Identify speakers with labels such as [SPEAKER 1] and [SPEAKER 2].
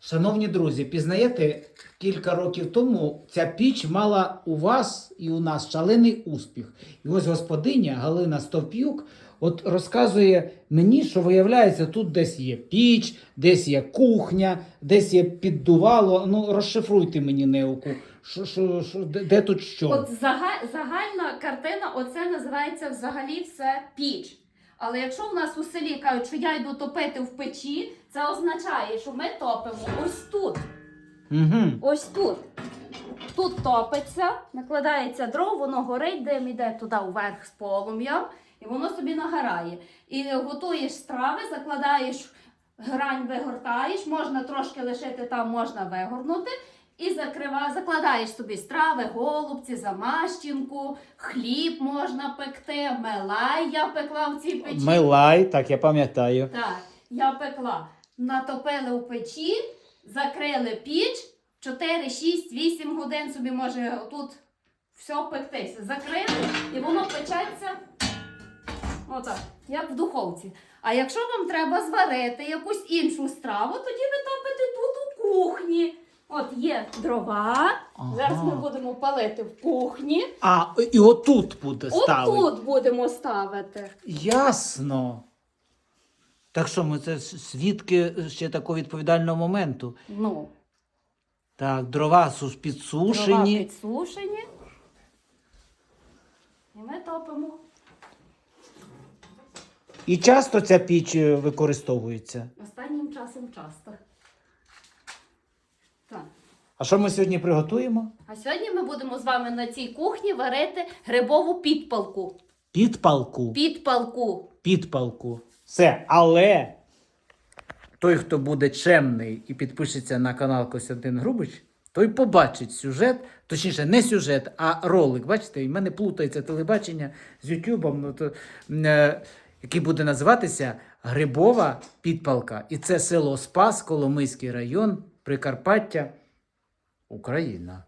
[SPEAKER 1] Шановні друзі, пізнаєте, кілька років тому ця піч мала у вас і у нас шалений успіх. І ось господиня Галина Стовп'юк от розказує мені, що виявляється, тут десь є піч, десь є кухня, десь є піддувало. Ну, розшифруйте мені неуку. Що, що, що, де, де тут що?
[SPEAKER 2] От зага- загальна картина, оце називається взагалі все піч. Але якщо в нас у селі кажуть, що я йду топити в печі, це означає, що ми топимо ось тут.
[SPEAKER 1] Угу.
[SPEAKER 2] Ось тут. Тут топиться, накладається дров, воно горить, дим іде туди вверх з полум'ям, і воно собі нагорає. І готуєш страви, закладаєш грань, вигортаєш, можна трошки лишити там, можна вигорнути. І закрива, закладаєш собі страви, голубці, замащенку, хліб можна пекти, мелай я пекла в цій печі.
[SPEAKER 1] Милай, так, я пам'ятаю.
[SPEAKER 2] Так, я пекла. Натопили у печі, закрили піч, 4, 6, 8 годин собі може тут все пектися. Закрили і воно печеться отак, як в духовці. А якщо вам треба зварити якусь іншу страву, тоді ви топите тут у кухні. От є дрова.
[SPEAKER 1] Ага.
[SPEAKER 2] Зараз ми будемо палити в кухні.
[SPEAKER 1] А, і отут буде ставити.
[SPEAKER 2] Отут будемо ставити.
[SPEAKER 1] Ясно. Так що ми це свідки ще такого відповідального моменту.
[SPEAKER 2] Ну,
[SPEAKER 1] Так, дрова сус-
[SPEAKER 2] дрова
[SPEAKER 1] підсушені.
[SPEAKER 2] підсушені. І ми топимо.
[SPEAKER 1] І часто ця піч е, використовується.
[SPEAKER 2] Останнім часом часто. Так.
[SPEAKER 1] А що ми сьогодні приготуємо?
[SPEAKER 2] А сьогодні ми будемо з вами на цій кухні варити грибову підпалку.
[SPEAKER 1] Підпалку.
[SPEAKER 2] Підпалку.
[SPEAKER 1] Підпалку. Все. Але той, хто буде чемний і підпишеться на канал Костянтин Грубич, той побачить сюжет, точніше, не сюжет, а ролик. Бачите, і в мене плутається телебачення з Ютубом, ну, то, е, який буде називатися Грибова підпалка. І це село Спас, Коломийський район, Прикарпаття, Україна.